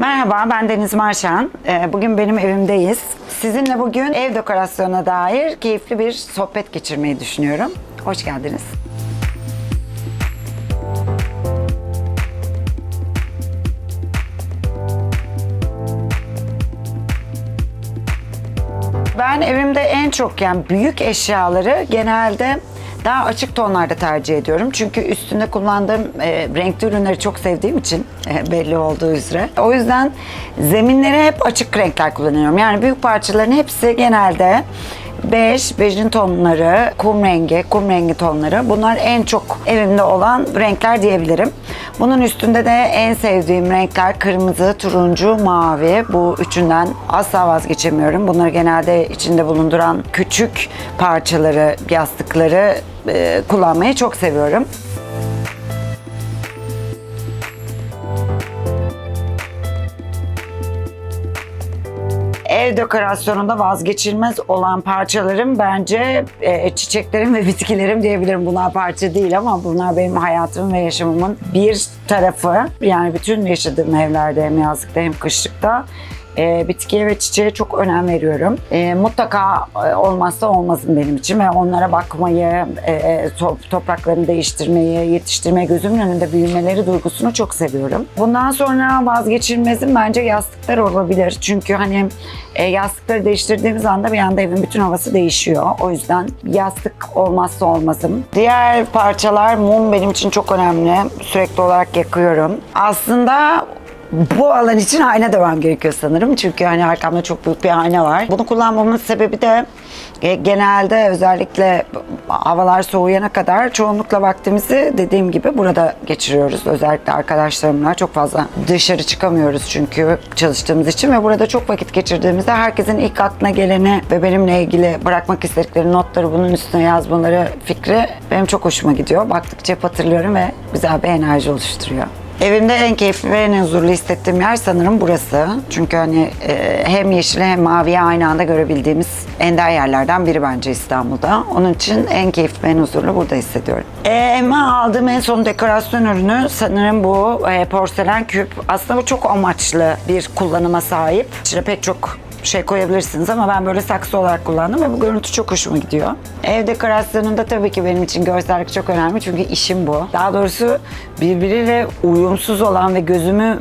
Merhaba, ben Deniz Marşan. Ee, Bugün benim evimdeyiz. Sizinle bugün ev dekorasyonuna dair keyifli bir sohbet geçirmeyi düşünüyorum. Hoş geldiniz. Ben evimde en çok yani büyük eşyaları genelde daha açık tonlarda tercih ediyorum. Çünkü üstünde kullandığım e, renkli ürünleri çok sevdiğim için e, belli olduğu üzere. O yüzden zeminlere hep açık renkler kullanıyorum. Yani büyük parçaların hepsi genelde bej, bejin tonları, kum rengi, kum rengi tonları. Bunlar en çok evimde olan renkler diyebilirim. Bunun üstünde de en sevdiğim renkler kırmızı, turuncu, mavi. Bu üçünden asla vazgeçemiyorum. Bunları genelde içinde bulunduran küçük parçaları, yastıkları e, kullanmayı çok seviyorum. Ev dekorasyonunda vazgeçilmez olan parçalarım bence e, çiçeklerim ve bitkilerim diyebilirim. Bunlar parça değil ama bunlar benim hayatımın ve yaşamımın bir tarafı. Yani bütün yaşadığım evlerde hem yazlıkta hem kışlıkta e, bitkiye ve çiçeğe çok önem veriyorum. E, mutlaka olmazsa olmazım benim için ve onlara bakmayı, e, e, to- topraklarını değiştirmeyi, yetiştirmeyi, gözümün önünde büyümeleri duygusunu çok seviyorum. Bundan sonra vazgeçilmezim bence yastıklar olabilir. Çünkü hani e, yastıkları değiştirdiğimiz anda bir anda evin bütün havası değişiyor. O yüzden yastık olmazsa olmazım. Diğer parçalar mum benim için çok önemli. Sürekli olarak yakıyorum. Aslında bu alan için ayna demem gerekiyor sanırım. Çünkü hani arkamda çok büyük bir ayna var. Bunu kullanmamın sebebi de e, genelde özellikle havalar soğuyana kadar çoğunlukla vaktimizi dediğim gibi burada geçiriyoruz. Özellikle arkadaşlarımla çok fazla dışarı çıkamıyoruz çünkü çalıştığımız için ve burada çok vakit geçirdiğimizde herkesin ilk aklına geleni ve benimle ilgili bırakmak istedikleri notları bunun üstüne yazmaları fikri benim çok hoşuma gidiyor. Baktıkça hatırlıyorum ve güzel bir enerji oluşturuyor. Evimde en keyifli ve en huzurlu hissettiğim yer sanırım burası. Çünkü hani e, hem yeşili hem maviyi aynı anda görebildiğimiz ender yerlerden biri bence İstanbul'da. Onun için en keyifli ve en huzurlu burada hissediyorum. Evime aldığım en son dekorasyon ürünü sanırım bu e, porselen küp. Aslında bu çok amaçlı bir kullanıma sahip. İçine pek çok şey koyabilirsiniz ama ben böyle saksı olarak kullandım ve bu görüntü çok hoşuma gidiyor. Ev dekorasyonunda tabii ki benim için görsellik çok önemli çünkü işim bu. Daha doğrusu birbiriyle uyumsuz olan ve gözümü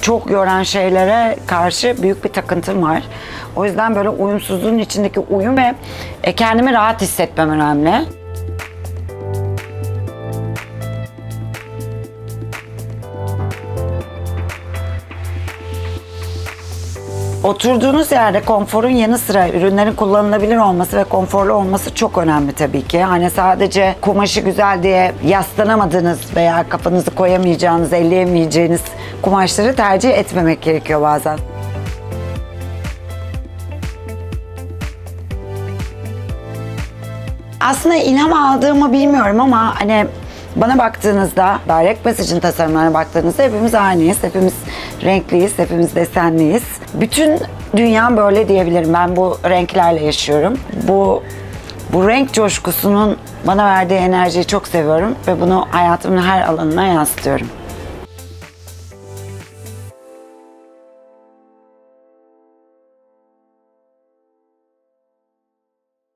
çok yoran şeylere karşı büyük bir takıntım var. O yüzden böyle uyumsuzluğun içindeki uyum ve kendimi rahat hissetmem önemli. Oturduğunuz yerde konforun yanı sıra ürünlerin kullanılabilir olması ve konforlu olması çok önemli tabii ki. Hani sadece kumaşı güzel diye yaslanamadığınız veya kafanızı koyamayacağınız, elleyemeyeceğiniz kumaşları tercih etmemek gerekiyor bazen. Aslında ilham aldığımı bilmiyorum ama hani bana baktığınızda, Direct Message'in tasarımlarına baktığınızda hepimiz aynıyız. Hepimiz renkliyiz, hepimiz desenliyiz. Bütün dünya böyle diyebilirim. Ben bu renklerle yaşıyorum. Bu bu renk coşkusunun bana verdiği enerjiyi çok seviyorum ve bunu hayatımın her alanına yansıtıyorum.